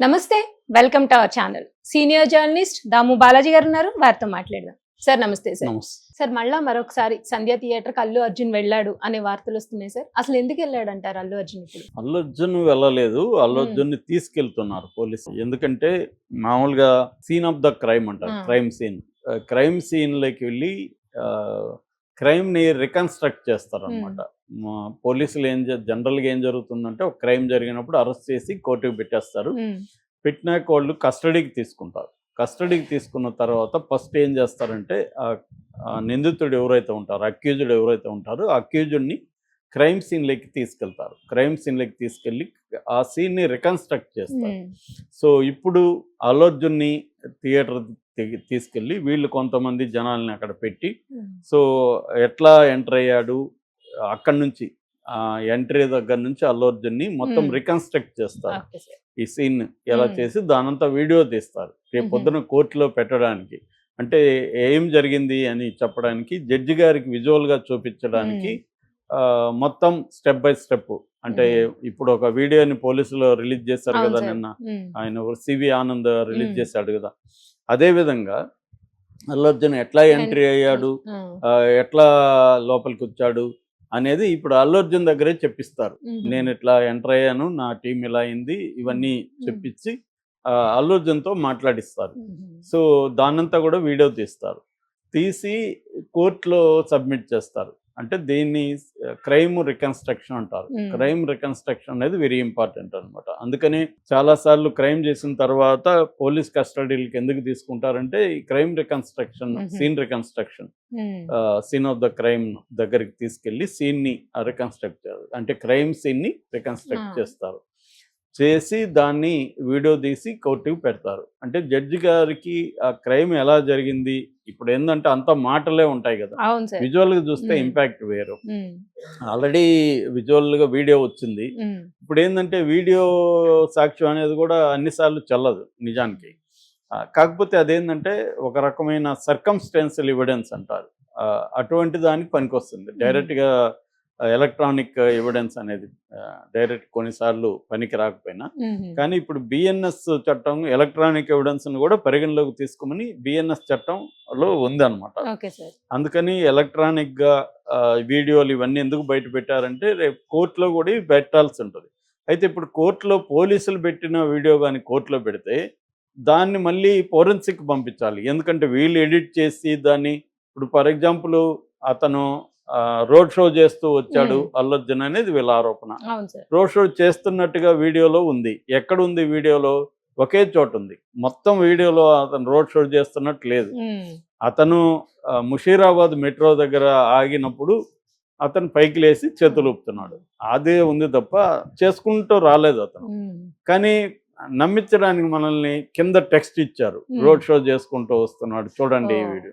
నమస్తే welcome to our channel. Senior journalist Damu Balaji garu ఉన్నారు వారితో మాట్లాడదాం. సార్ నమస్తే సార్. సార్ మళ్ళా మరొకసారి సంధ్య థియేటర్ అల్లు అర్జున్ వెళ్ళాడు అనే వార్తలు వస్తున్నాయి సార్. అసలు ఎందుకు వెళ్ళాడు అంటారు అల్లు అర్జున్ ఇప్పుడు? అల్లు అర్జున్ వెళ్ళలేదు. అల్లు. అర్జున్ని తీసుకెళ్తున్నారు పోలీసు ఎందుకంటే మామూలుగా సీన్ ఆఫ్ ద క్రైమ్ అంటారు. క్రైమ్ సీన్ క్రైమ్ సీన్లోకి వెళ్ళి క్రైమ్ని రికన్స్ట్రక్ట్ చేస్తారు అనమాట పోలీసులు ఏం జనరల్గా ఏం జరుగుతుందంటే ఒక క్రైమ్ జరిగినప్పుడు అరెస్ట్ చేసి కోర్టుకు పెట్టేస్తారు. పెట్టినాక వాళ్ళు కస్టడీకి తీసుకుంటారు. కస్టడీకి తీసుకున్న తర్వాత ఫస్ట్ ఏం చేస్తారంటే నిందితుడు ఎవరైతే ఉంటారో అక్యూజుడ్ ఎవరైతే ఉంటారో అక్యూజుడ్ని క్రైమ్ సీన్లోకి తీసుకెళ్తారు. క్రైమ్ సీన్లోకి తీసుకెళ్ళి ఆ సీన్ని రికన్స్ట్రక్ట్ చేస్తారు. సో ఇప్పుడు అల్లు అర్జున్ని థియేటర్ తీసుకెళ్ళి వీళ్ళు కొంతమంది జనాల్ని అక్కడ పెట్టి సో ఎట్లా ఎంటర్ అయ్యాడు? అక్కడి నుంచి ఎంట్రీ దగ్గర నుంచి అల్లు అర్జున్ని మొత్తం. రికన్స్ట్రక్ట్ చేస్తారు ఈ సీన్ ఎలా. చేసి దానంతా వీడియో తీస్తారు రేపు. పొద్దున కోర్టులో పెట్టడానికి అంటే ఏం జరిగింది అని చెప్పడానికి జడ్జి గారికి visual గా చూపించడానికి మొత్తం స్టెప్ బై స్టెప్ అంటే. ఇప్పుడు ఒక వీడియోని పోలీసులు రిలీజ్ చేశారు కదా. నిన్న ఆయన సివి ఆనంద్ రిలీజ్. చేశాడు కదా అదే విధంగా అల్లు అర్జున్ ఎట్లా ఎంట్రీ అయ్యాడు ఎట్లా లోపలికి వచ్చాడు అనేది ఇప్పుడు అల్లు అర్జున్ దగ్గరే చెప్పిస్తారు. నేను ఇట్లా ఎంటర్ అయ్యాను నా టీం ఇలా అయింది ఇవన్నీ చెప్పించి అల్లు అర్జున్తో మాట్లాడిస్తారు. సో దాన్నంతా కూడా వీడియో తీస్తారు. తీసి కోర్టులో సబ్మిట్ చేస్తారు. అంటే దీన్ని క్రైమ్ రికన్స్ట్రక్షన్ అంటారు. క్రైమ్ రికన్స్ట్రక్షన్ అనేది వెరీ ఇంపార్టెంట్ అనమాట అందుకని చాలా సార్లు క్రైమ్ చేసిన తర్వాత పోలీస్ కస్టడీలకి ఎందుకు తీసుకుంటారంటే ఈ crime reconstruction. Scene reconstruction scene of the crime దగ్గరికి తీసుకెళ్ళి సీన్ని రికన్స్ట్రక్ట్ చేయాలి అంటే క్రైమ్ సీన్ని రికన్స్ట్రక్ట్. చేస్తారు చేసి దాన్ని వీడియో తీసి కోర్టుకు పెడతారు. అంటే జడ్జి గారికి ఆ క్రైమ్ ఎలా జరిగింది? ఇప్పుడు ఏంటంటే అంత మాటలే ఉంటాయి కదా. విజువల్గా చూస్తే. ఇంపాక్ట్ వేరు. ఆల్రెడీ విజువల్గా వీడియో వచ్చింది. ఇప్పుడు ఏంటంటే వీడియో సాక్ష్యం అనేది కూడా అన్నిసార్లు చెల్లదు నిజానికి. కాకపోతే అదేంటంటే ఒక రకమైన సర్కమ్స్టెన్షియల్ ఎవిడెన్స్ అంటారు. అటువంటి దానికి పనికొస్తుంది. డైరెక్ట్గా ఎలక్ట్రానిక్ ఎవిడెన్స్ అనేది డైరెక్ట్ కొన్నిసార్లు పనికి రాకపోయినా. కానీ ఇప్పుడు బిఎన్ఎస్ చట్టం ఎలక్ట్రానిక్ ఎవిడెన్స్ను కూడా పరిగణలోకి తీసుకోమని బిఎన్ఎస్ చట్టంలో ఉంది అనమాట అందుకని ఎలక్ట్రానిక్గా ఆ, వీడియోలు ఇవన్నీ ఎందుకు బయట పెట్టారంటే రేపు కోర్టులో కూడా ఇవి పెట్టాల్సి ఉంటుంది. అయితే ఇప్పుడు కోర్టులో పోలీసులు పెట్టిన వీడియో కానీ కోర్టులో పెడితే దాన్ని మళ్ళీ ఫోరెన్సిక్ పంపించాలి. ఎందుకంటే వీళ్ళు ఎడిట్ చేసి దాన్ని ఇప్పుడు ఫర్ ఎగ్జాంపుల్ అతను రోడ్ షో చేస్తూ వచ్చాడు. అల్లర్జున్ అనేది వీళ్ళ ఆరోపణ. రోడ్ షో చేస్తున్నట్టుగా వీడియోలో ఉంది. ఎక్కడ ఉంది వీడియోలో? ఒకే చోట ఉంది. మొత్తం వీడియోలో అతను రోడ్ షో చేస్తున్నట్టు లేదు. అతను ముషీరాబాద్ మెట్రో దగ్గర ఆగినప్పుడు అతను పైకి లేచి చేతులు ఊపుతున్నాడు. అదే ఉంది తప్ప చేసుకుంటూ రాలేదు అతను. కానీ నమ్మించడానికి మనల్ని కింద టెక్స్ట్ ఇచ్చారు. Hmm. రోడ్ షో చేసుకుంటూ వస్తున్నాడు. చూడండి ఈ. వీడియో.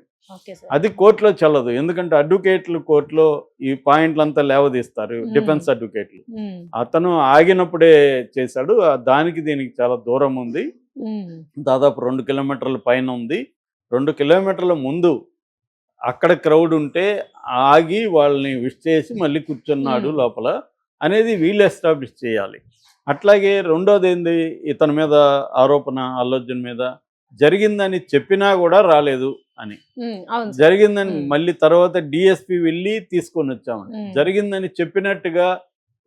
అది కోర్టులో చెల్లదు. ఎందుకంటే అడ్వకేట్లు కోర్టులో ఈ పాయింట్లంతా లేవదీస్తారు. Hmm. డిఫెన్స్ అడ్వకేట్లు. ఉమ్, అతను ఆగినప్పుడే చేశాడు. దానికి దీనికి చాలా దూరం ఉంది. దాదాపు రెండు కిలోమీటర్ల పైన ఉంది. రెండు కిలోమీటర్ల ముందు అక్కడ క్రౌడ్ ఉంటే ఆగి వాళ్ళని విష్ చేసి మళ్ళీ కూర్చున్నాడు Hmm. లోపల. అనేది వీళ్ళు ఎస్టాబ్లిష్ చేయాలి. అట్లాగే రెండోది ఏంది ఇతని మీద ఆరోపణ అల్లర్జున్ మీద జరిగిందని చెప్పినా కూడా రాలేదు అని జరిగిందని. మళ్ళీ తర్వాత డిఎస్పి వెళ్ళి తీసుకొని వచ్చామని. జరిగిందని చెప్పినట్టుగా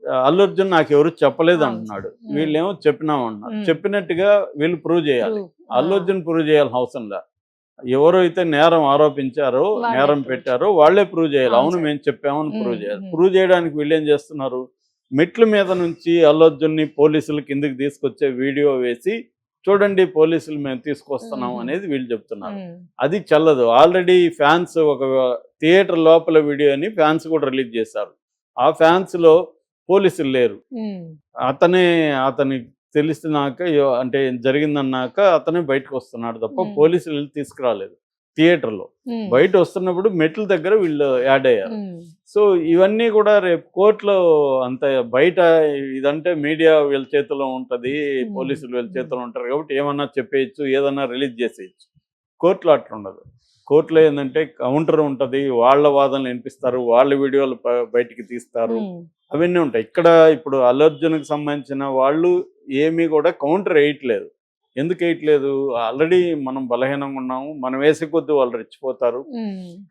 ఆ, అల్లు అర్జున్ నాకు ఎవరు చెప్పలేదు. అంటున్నాడు. వీళ్ళేమో చెప్పినామన్నారు Hmm. చెప్పినట్టుగా వీళ్ళు ప్రూవ్ చేయాలి True. అల్లు ఆ, అర్జున్ ప్రూవ్ చేయాల్సిన అవసరం లే ఎవరైతే నేరం ఆరోపించారో నేరం పెట్టారో వాళ్ళే ప్రూవ్ చేయాలి అవును. మేము చెప్పామని ప్రూవ్ చేయాలి. ప్రూవ్ చేయడానికి వీళ్ళు ఏం చేస్తున్నారు మెట్ల మీద నుంచి అల్లు అర్జున్ని పోలీసులు కిందకి తీసుకొచ్చే వీడియో వేసి చూడండి పోలీసులు మేము తీసుకొస్తున్నాం. అనేది వీళ్ళు చెప్తున్నారు. అది చల్లదు. ఆల్రెడీ ఫ్యాన్స్ ఒక థియేటర్ లోపల వీడియోని ఫ్యాన్స్ కూడా రిలీజ్ చేశారు. ఆ ఫ్యాన్స్లో పోలీసులు లేరు. అతనే అతని తెలిసినాక అంటే జరిగిందన్నాక అతనే బయటకు వస్తున్నాడు తప్ప. పోలీసులు తీసుకురాలేదు. థియేటర్లో. బయట వస్తున్నప్పుడు మెట్ల దగ్గర వీళ్ళు యాడ్ అయ్యారు. సో ఇవన్నీ కూడా రేపు కోర్టులో అంత బయట ఇదంటే మీడియా వీళ్ళ చేతిలో ఉంటది. పోలీసులు వీళ్ళ చేతిలో ఉంటారు కాబట్టి ఏమన్నా చెప్పేయచ్చు ఏదన్నా రిలీజ్ చేసేయచ్చు. కోర్టులో అట్లా ఉండదు. కోర్టులో ఏంటంటే కౌంటర్ ఉంటది వాళ్ళ వాదనలు వినిపిస్తారు వాళ్ళ వీడియోలు బయటికి తీస్తారు. అవన్నీ ఉంటాయి. ఇక్కడ ఇప్పుడు అల్లు అర్జున్కి సంబంధించిన వాళ్ళు ఏమీ కూడా కౌంటర్ వేయట్లేదు. ఎందుకు వేయట్లేదు? ఆల్రెడీ మనం బలహీనంగా ఉన్నాము. మనం వేసే కొద్దీ వాళ్ళు రెచ్చిపోతారు.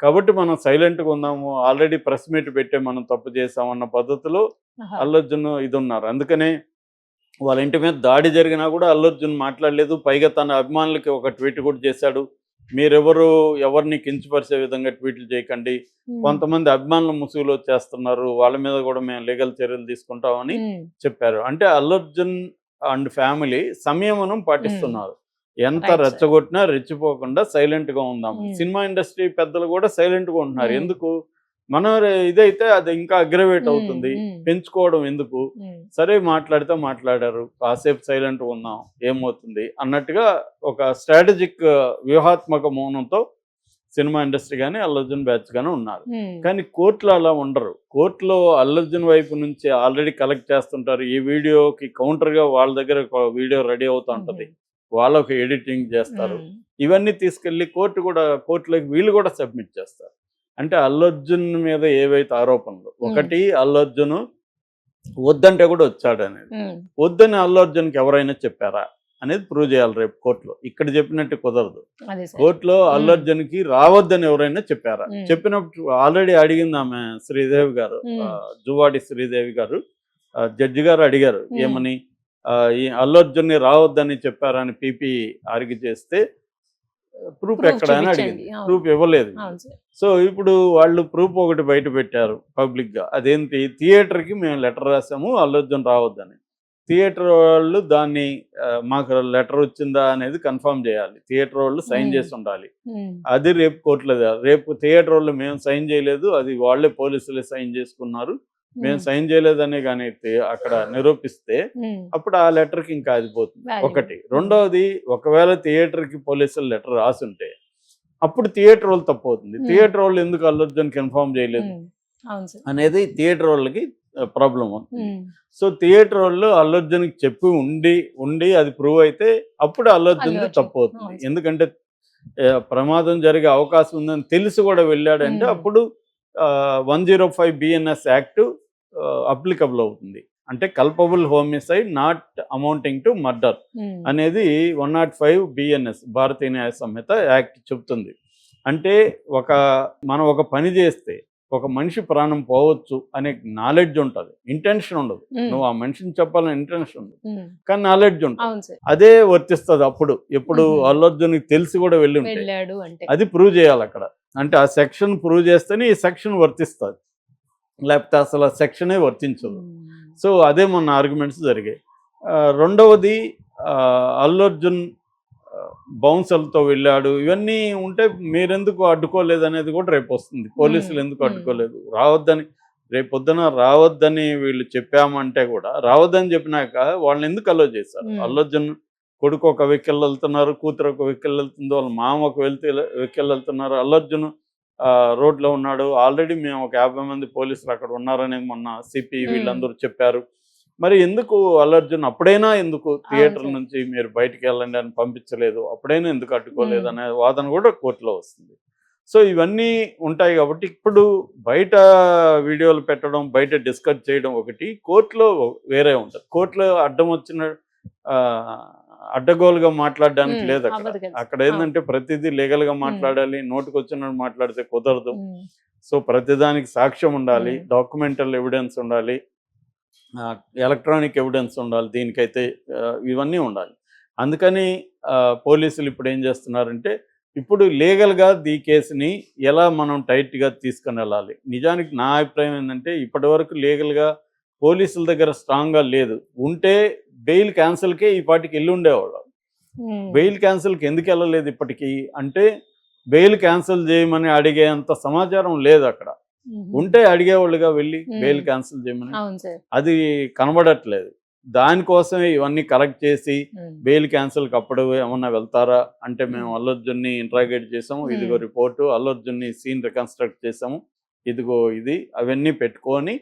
కాబట్టి మనం సైలెంట్గా ఉందాము ఆల్రెడీ ప్రెస్ మీట్ పెట్టే మనం తప్పు చేసామన్న పద్ధతిలో. అల్లర్జున్ ఇది ఉన్నారు అందుకనే వాళ్ళ ఇంటి మీద దాడి జరిగినా కూడా అల్లర్జున్ మాట్లాడలేదు. పైగా తన అభిమానులకి ఒక ట్వీట్ కూడా చేశాడు. మీరెవరు ఎవరిని కించపరిచే విధంగా ట్వీట్లు చేయకండి. కొంతమంది అభిమానులు ముసుగులో చేస్తున్నారు వాళ్ళ మీద కూడా మేము లీగల్ చర్యలు తీసుకుంటామని. చెప్పారు. అంటే అల్లర్జున్ అండ్ ఫ్యామిలీ సంయమనం పాటిస్తున్నారు ఎంత. రెచ్చగొట్టినా రెచ్చిపోకుండా సైలెంట్గా ఉందాం. సినిమా ఇండస్ట్రీ పెద్దలు కూడా సైలెంట్గా ఉంటున్నారు. ఎందుకు మన ఇదైతే అది ఇంకా అగ్రవేట్. అవుతుంది. పెంచుకోవడం ఎందుకు. సరే మాట్లాడితే మాట్లాడారు కాసేపు సైలెంట్ ఉందాం ఏమవుతుంది అన్నట్టుగా ఒక స్ట్రాటజిక్ వ్యూహాత్మక మౌనంతో సినిమా ఇండస్ట్రీ కానీ అల్లర్జున్ బ్యాచ్ కానీ ఉన్నారు. కానీ కోర్టులో అలా ఉండరు. కోర్టులో అల్లర్జున్ వైపు నుంచి ఆల్రెడీ కలెక్ట్ చేస్తుంటారు. ఈ వీడియోకి కౌంటర్గా వాళ్ళ దగ్గర ఒక వీడియో రెడీ అవుతూ ఉంటుంది. వాళ్ళొక ఎడిటింగ్ చేస్తారు. ఇవన్నీ తీసుకెళ్ళి కోర్టు కూడా కోర్టులోకి వీళ్ళు కూడా సబ్మిట్ చేస్తారు. అంటే అల్లర్జున్ మీద ఏవైతే ఆరోపణలు ఒకటి అల్లర్జున్ వద్దంటే కూడా వచ్చాడు అనేది. వద్దని అల్లర్జున్కి ఎవరైనా చెప్పారా? అనేది ప్రూవ్ చేయాలి రేపు కోర్టులో. ఇక్కడ చెప్పినట్టు కుదరదు. అదే సార్. కోర్టులో అల్లర్జున్కి రావద్దని ఎవరైనా చెప్పారా. చెప్పినప్పుడు ఆల్రెడీ అడిగింది ఆమె శ్రీదేవి గారు జువాడి శ్రీదేవి గారు. జడ్జి గారు అడిగారు. ఏమని? ఈ అల్లర్జున్ని రావద్దని చెప్పారని పీపీ ఆర్గి చేస్తే ప్రూఫ్ ఎక్కడ అని. అడిగింది. ప్రూఫ్ ఇవ్వలేదు. సో ఇప్పుడు వాళ్ళు ప్రూఫ్ ఒకటి బయట పెట్టారు పబ్లిక్గా. అదేంటి? థియేటర్కి మేము లెటర్ రాసాము అల్లర్జున్ రావద్దని. థియేటర్ వాళ్ళు దాన్ని మాకు లెటర్ వచ్చిందా అనేది కన్ఫర్మ్ చేయాలి థియేటర్ వాళ్ళు సైన్. చేసి ఉండాలి. అది రేపు కోర్టులో. రేపు థియేటర్ వాళ్ళు మేము సైన్ చేయలేదు అది వాళ్ళే పోలీసులే సైన్ చేసుకున్నారు మేము. సైన్ చేయలేదని కానీ అక్కడ నిరూపిస్తే. అప్పుడు ఆ లెటర్కి ఇంకా అది పోతుంది Valid. ఒకటి రెండవది ఒకవేళ థియేటర్కి పోలీసులు లెటర్ రాసుంటే అప్పుడు థియేటర్ వాళ్ళు తప్పు అవుతుంది Hmm. థియేటర్ వాళ్ళు ఎందుకు అల్లర్జున్ కన్ఫర్మ్ చేయలేదు. అవును సార్ అనేది థియేటర్ వాళ్ళకి ప్రాబ్లం. సో థియేటర్ వాళ్ళు అల్లర్జున్కి చెప్పి ఉండి ఉండి అది ప్రూవ్ అయితే అప్పుడు అల్లర్జున్ అల్లు అర్జున్. తప్పు అవుతుంది. ఎందుకంటే ప్రమాదం జరిగే అవకాశం ఉందని తెలిసి కూడా వెళ్ళాడంటే. అప్పుడు one zero five BNS act applicable అవుతుంది అంటే culpable homicide not amounting to murder. అనేది one nought five BNS Bharatiya Nyaya Sanhita act చెప్తుంది అంటే ఒక మనం ఒక పని చేస్తే ఒక మనిషి ప్రాణం పోవచ్చు అనే నాలెడ్జ్ ఉంటుంది. ఇంటెన్షన్ ఉండదు. నువ్వు ఆ మనిషిని చెప్పాలని ఇంటెన్షన్ ఉండదు. కానీ నాలెడ్జ్ ఉంటుంది. అదే వర్తిస్తుంది అప్పుడు. ఎప్పుడు. అల్లర్జున్కి తెలిసి కూడా వెళ్ళి ఉంటే వెళ్ళాడు అంటే. అది ప్రూవ్ చేయాలి అక్కడ. అంటే ఆ సెక్షన్ ప్రూవ్ చేస్తేనే ఈ సెక్షన్ వర్తిస్తుంది. లేకపోతే అసలు ఆ సెక్షనే వర్తించదు. సో అదే మన ఆర్గ్యుమెంట్స్ జరిగాయి. రెండవది ఆ, అల్లు అర్జున్ బౌన్సర్లతో వెళ్ళాడు ఇవన్నీ ఉంటే మీరెందుకు అడ్డుకోలేదు అనేది కూడా రేపు వస్తుంది పోలీసులు. ఎందుకు. అడ్డుకోలేదు రావద్దని రేపు పొద్దున రావద్దని వీళ్ళు చెప్పామంటే కూడా రావద్దని చెప్పినాక వాళ్ళని ఎందుకు అలో చేశారు. అల్లు అర్జున్ కొడుకు ఒక వెహికల్ వెళ్తున్నారు కూతురు ఒక వెహికల్ వెళ్తుంది వాళ్ళ మామ ఒక వెళ్తే వెహికల్ వెళ్తున్నారు అల్లు అర్జున్ ఆ, రోడ్లో ఉన్నాడు ఆల్రెడీ మేము ఒక యాభై మంది పోలీసులు అక్కడ ఉన్నారని మొన్న సిపి. వీళ్ళందరూ చెప్పారు మరి ఎందుకు అల్లర్జున్ అప్పుడైనా ఎందుకు థియేటర్. నుంచి మీరు బయటికి వెళ్ళండి అని పంపించలేదు అప్పుడైనా ఎందుకు అడ్డుకోలేదు. అనే వాదన కూడా కోర్టులో వస్తుంది సో ఇవన్నీ ఉంటాయి కాబట్టి ఇప్పుడు బయట వీడియోలు పెట్టడం బయట డిస్కస్ చేయడం ఒకటి కోర్టులో వేరే ఉంటుంది కోర్టులో అడ్డం వచ్చిన అడ్డగోలుగా మాట్లాడడానికి. లేదు అక్కడ. అక్కడ ఏంటంటే ప్రతిదీ లీగల్గా మాట్లాడాలి నోటికి వచ్చినట్టు మాట్లాడితే కుదరదు. సో ప్రతిదానికి సాక్ష్యం ఉండాలి. డాక్యుమెంటల్ ఎవిడెన్స్ ఉండాలి ఎలక్ట్రానిక్ ఎవిడెన్స్ ఉండాలి దీనికైతే ఇవన్నీ ఉండాలి. అందుకని పోలీసులు ఇప్పుడు ఏం చేస్తున్నారంటే ఇప్పుడు లీగల్గా ఈ కేసుని ఎలా మనం టైట్గా తీసుకొని వెళ్ళాలి? నిజానికి నా అభిప్రాయం ఏంటంటే ఇప్పటివరకు లీగల్గా పోలీసుల దగ్గర స్ట్రాంగ్గా లేదు. ఉంటే బెయిల్ క్యాన్సిల్కే ఈ పాటికి వెళ్ళి ఉండేవాళ్ళు. బెయిల్ క్యాన్సిల్కి ఎందుకు వెళ్ళలేదు ఇప్పటికీ? అంటే బెయిల్ క్యాన్సిల్ చేయమని అడిగేంత సమాచారం లేదు అక్కడ. ఉంటే అడిగేవాళ్ళుగా వెళ్ళి. బెయిల్ క్యాన్సిల్ చేయమని అది కనబడట్లేదు దానికోసమే ఇవన్నీ కలెక్ట్ చేసి. బెయిల్ క్యాన్సిల్కి అప్పుడు ఏమన్నా వెళ్తారా అంటే మేము అల్లర్జున్ని ఇంట్రాగేట్ చేసాము. ఇదిగో రిపోర్టు అల్లర్జున్ని సీన్ రికన్స్ట్రక్ట్ చేసాము ఇదిగో ఇది అవన్నీ పెట్టుకొని